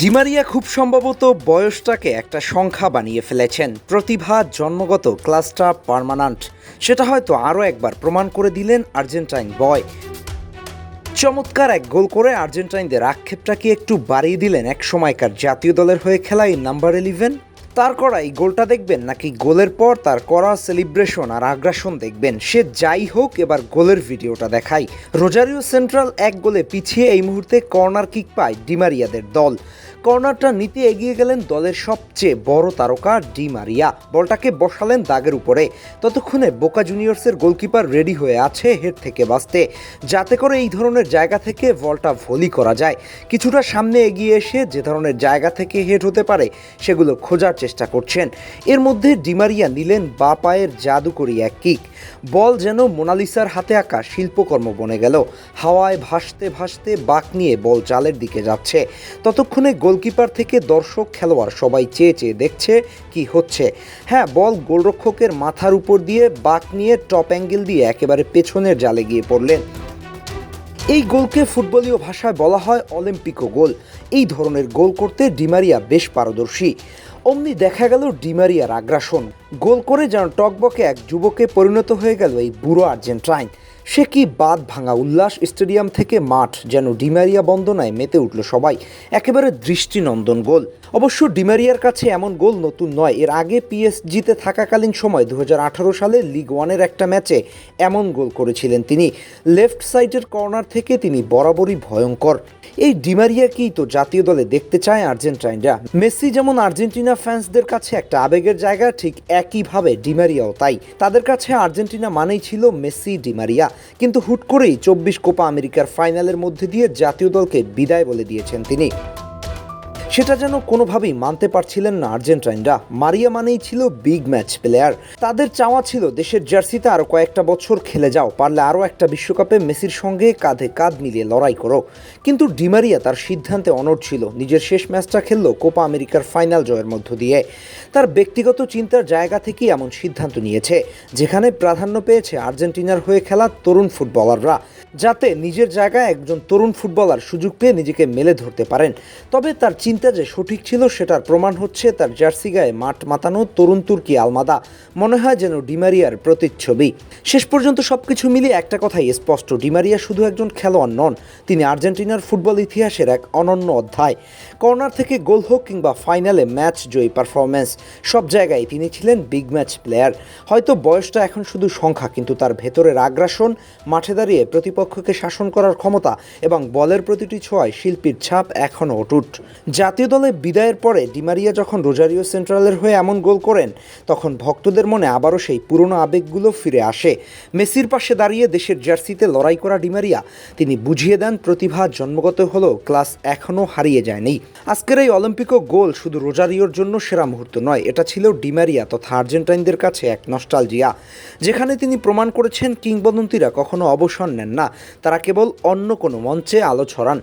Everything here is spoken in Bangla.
ডিমারিয়া খুব সম্ভবত বয়সটাকে একটা সংখ্যা বানিয়ে ফেলেছেন। প্রতিভা জন্মগত ক্লাসটা পারমানান্ট। সেটা হয়তো আরও একবার প্রমাণ করে দিলেন আর্জেন্টাইন বয়। চমৎকার এক গোল করে আর্জেন্টাইনদের আক্ষেপটাকে একটু বাড়িয়ে দিলেন এক সময়কার জাতীয় দলের হয়ে খেলা এই নাম্বার ইলেভেন তার করা এই গোলটা দেখবেন নাকি গোলের পর তার করা সেলিব্রেশন আর আগ্রাসন দেখবেন। সে যাই হোক, এবার গোলের ভিডিওটা দেখাই। রোজারিও সেন্ট্রাল এক গোলে পিছিয়ে এই মুহূর্তে কর্নার কিক পায় ডিমারিয়াদের দল। কর্নারটা নিতে এগিয়ে গেলেন দলের সবচেয়ে বড় তারকা ডি মারিয়া। বলটাকে বসালেন দাগের উপরে। ততক্ষণে বোকা জুনিয়র্সের গোলকিপার রেডি হয়ে আছে হেড থেকে বাঁচতে। যাতে করে এই ধরনের জায়গা থেকে বলটা ভলি করা যায়। কিছুটা সামনে এগিয়ে এসে যে ধরনের জায়গা থেকে হেড হতে পারে, সেগুলো খোঁজার চেষ্টা করছেন। এর মধ্যে ডিমারিয়া নিলেন বা পায়ের জাদুকরি এক কিক। বল যেন মোনালিসার হাতে আঁকা শিল্পকর্ম বনে গেল। হাওয়ায় ভাসতে ভাসতে বাঁক নিয়ে বল জালের দিকে যাচ্ছে। ততক্ষণে গোলকিপার থেকে দর্শক খেলোয়াড় সবাই চেয়ে চেয়ে দেখছে কি হচ্ছে। হ্যাঁ বল গোলরক্ষকের মাথার উপর দিয়ে বাঁক নিয়ে টপ অ্যাঙ্গেল দিয়ে একেবারে পেছনের জালে গিয়ে পড়লেন। এই গোলকে ফুটবলীয় ভাষায় বলা হয় অলিম্পিকো গোল। এই ধরনের গোল করতে ডিমারিয়া বেশ পারদর্শী। অমনি দেখা গেল ডিমারিয়ার আগ্রাসন। গোল করে যেন টকবকে এক যুবকে পরিণত হয়ে গেল এই বুড়ো আর্জেন্টাইন। সে কি বাদ ভাঙা উল্লাস স্টেডিয়াম থেকে মাঠ যেন ডিমারিয়া বন্দনায় মেতে উঠল সবাই? একেবারে দৃষ্টিনন্দন গোল। অবশ্য ডিমারিয়ার কাছে এমন গোল নতুন নয়। এর আগে পিএসজিতে থাকাকালীন সময় দু হাজার আঠারো সালে লিগ ওয়ানের একটা ম্যাচে এমন গোল করেছিলেন তিনি। লেফট সাইডের কর্নার থেকে তিনি বরাবরই ভয়ঙ্কর। এই ডিমারিয়াকেই তো জাতীয় দলে দেখতে চায় আর্জেন্টাইনরা? মেসি যেমন আর্জেন্টিনা ফ্যান্সদের কাছে একটা আবেগের জায়গা, ঠিক একইভাবে ডিমারিয়াও তাই। তাদের কাছে আর্জেন্টিনা মানেই ছিল মেসি ডিমারিয়া। কিন্তু হুট করেই চব্বিশ কোপা আমেরিকার ফাইনালের মধ্যে দিয়ে জাতীয় দলকে বিদায় বলে দিয়েছেন তিনি। সেটা যেন কোনোভাবেই মানতে পারছিলেন না আর্জেন্টাইনরা। মারিয়া মানেই ছিল বিগ ম্যাচ প্লেয়ার তাদের চাওয়া ছিল দেশের জার্সিতে আরও কয়েকটা বছর খেলে যাও, পারলে আরও একটা বিশ্বকাপে মেসির সঙ্গে কাঁধে কাঁধ মিলিয়ে লড়াই করো। কিন্তু ডিমারিয়া তার সিদ্ধান্তে অনড় ছিল। নিজের শেষ ম্যাচটা খেললো কোপা আমেরিকার ফাইনাল জয়ের মধ্য দিয়ে। তার ব্যক্তিগত চিন্তার জায়গা থেকেই এমন সিদ্ধান্ত নিয়েছে, যেখানে প্রাধান্য পেয়েছে আর্জেন্টিনার হয়ে খেলা তরুণ ফুটবলাররা, যাতে নিজের জায়গায় একজন তরুণ ফুটবলার সুযোগ পেয়ে নিজেকে মেলে ধরতে পারেন। তবে তার চিন্তা যে সঠিক ছিল সেটার প্রমাণ হচ্ছে তার জার্সি গায়ে মাঠ মাতানো তরুণ তুর্কি আলমাদা। মনে হয় যেন ডিমারিয়ার প্রতিচ্ছবি। শেষ পর্যন্ত সবকিছু মিলিয়ে একটা কথাই স্পষ্ট ডিমারিয়া শুধু একজন খেলোয়াড় নন, তিনি আর্জেন্টিনার ফুটবল ইতিহাসের এক অনন্য অধ্যায়। কর্নার থেকে গোল হোক কিংবা ফাইনালে ম্যাচ জয়ী পারফরম্যান্স, সব জায়গায় তিনি ছিলেন বিগ ম্যাচ প্লেয়ার। হয়তো বয়সটা এখন শুধু সংখ্যা, কিন্তু তার ভেতরের আগ্রাসন, মাঠে দাঁড়িয়ে প্রতিপক্ষকে শাসন করার ক্ষমতা এবং বলের প্রতিটি ছোঁয়ায় শিল্পীর ছাপ এখনও অটুট। জাতীয় দলে বিদায়ের পরে ডিমারিয়া যখন রোজারিও সেন্ট্রালের হয়ে এমন গোল করেন, তখন ভক্তদের মনে আবারও সেই পুরনো আবেগগুলো ফিরে আসে। মেসির পাশে দাঁড়িয়ে দেশের জার্সিতে লড়াই করা ডিমারিয়া তিনি বুঝিয়ে দেন প্রতিভা জন্মগত হলেও ক্লাস এখনও হারিয়ে যায়নি। আজকের এই অলিম্পিকও গোল শুধু রোজারিওর জন্য সেরা মুহূর্ত নয়, এটা ছিল ডিমারিয়া তথা আর্জেন্টাইনদের কাছে এক নস্টালজিয়া। যেখানে তিনি প্রমাণ করেছেন কিংবদন্তিরা কখনো অবসর নেন না, তারা কেবল অন্য কোনো মঞ্চে আলো ছড়ান।